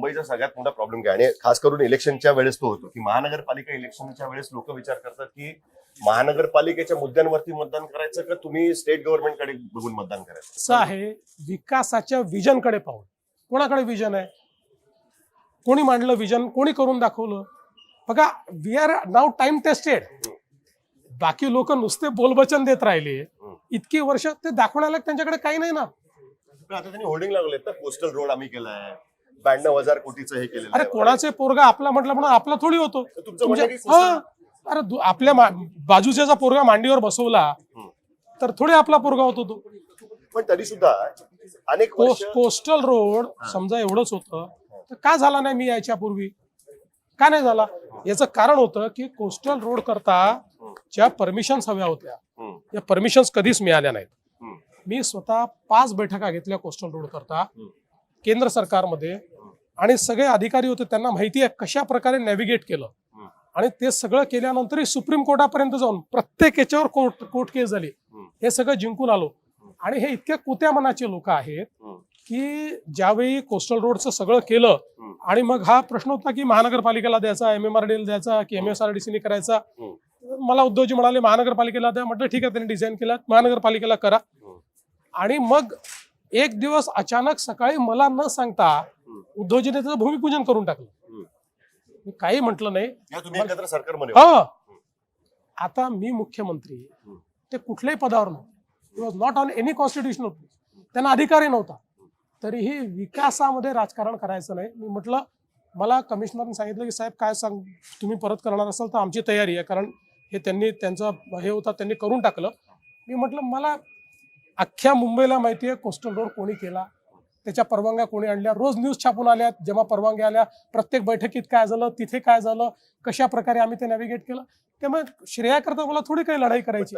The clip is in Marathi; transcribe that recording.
मुंबईचा सगळ्यात मोठा प्रॉब्लेम काय? आणि खास करून इलेक्शनच्या वेळेस तो होतो. की महानगरपालिका इलेक्शनच्या वेळेस लोक विचार करतात की महानगरपालिकेच्या मुद्द्यांवरती मतदान करायचं का तुम्ही स्टेट गव्हर्नमेंटकडे बघून मतदान करायचं? असं आहे विकासाच्या विजनकडे पाहून कोणाकडे विजन आहे? कोणी मांडलं विजन कोणी करून दाखवलं? बघा we are now time tested बाकी लोक नुसते बोलबचन देत राहिले. इतकी वर्ष ते दाखवण्याला त्यांच्याकडे काही नाही ना. आता त्यांनी होल्डिंग लागलेत ना कोस्टल रोड आम्ही केलाय. ब्याण्णव हजार कोटीचं हे केलेलं अरे आहे. कोणाचे पोरगा आपला म्हटलं म्हणून आपला थोडी होतो. तुमचं म्हणणं आहे की तुमच्या- हा. अरे दु- आपल्या मा- बाजूच्याचा पोरगा मांडीवर बसवला हम्म. तर थोडे आपला पोरगा होतो तो पण तरी सुद्धा अनेक कोस्टल रोड समजा एवढंच होतं तर का झाला नाही मी याच्यापूर्वी का नाही झाला? याचं कारण होतं की कोस्टल रोड करता ज्या परमिशन्स हव्या होत्या हम्म, या परमिशन्स कधीच मिळाल्या नाहीत. हम्म, मी स्वतः पाच बैठका घेतल्या कोस्टल रोड करता. हम्म. केंद्र सरकारमध्ये आणि सगळे अधिकारी होते त्यांना माहिती आहे कशा प्रकारे नॅव्हिगेट केलं. आणि ते सगळं केल्यानंतरही सुप्रीम कोर्टापर्यंत जाऊन प्रत्येक याच्यावर कोर्ट कोर्ट केस झाली. हे सगळं जिंकून आलो आणि हे इतक्या कुत्या मनाचे लोक आहेत. की ज्यावेळी कोस्टल रोडचं सगळं केलं. आणि मग हा प्रश्न होता की महानगरपालिकेला द्यायचा एम एम आर डी द्यायचा की एम एस आर डी सीने करायचा. मला उद्धवजी म्हणाले महानगरपालिकेला द्या म्हटलं ठीक आहे त्यांनी डिझाईन केला महानगरपालिकेला करा. आणि मग एक दिवस अचानक सकाळी मला न सांगता. उद्धवजीने भूमिपूजन करून टाकलं. मी काही म्हटलं नाही. हा. आता मी मुख्यमंत्री. ते कुठल्याही पदावर नव्हते. Was not on any constitutional त्यांना अधिकारही नव्हता. तरीही विकासामध्ये राजकारण करायचं नाही. मी म्हटलं मला कमिशनरने सांगितलं की साहेब काय सांग तुम्ही परत करणार असाल तर आमची तयारी आहे. कारण हे त्यांनी त्यांचा हे होता त्यांनी करून टाकलं. मी म्हटलं मला अख्ख्या मुंबईला माहिती आहे कोस्टल रोड कोणी केला? त्याच्या परवानग्या कोणी आणल्या? रोज न्यूज छापून आल्या जेव्हा परवानग्या आल्या प्रत्येक बैठकीत काय झालं तिथे काय झालं कशा प्रकारे आम्ही ते नॅव्हिगेट केलं? त्यामुळे श्रेयाकरता मला थोडी काही लढाई करायची.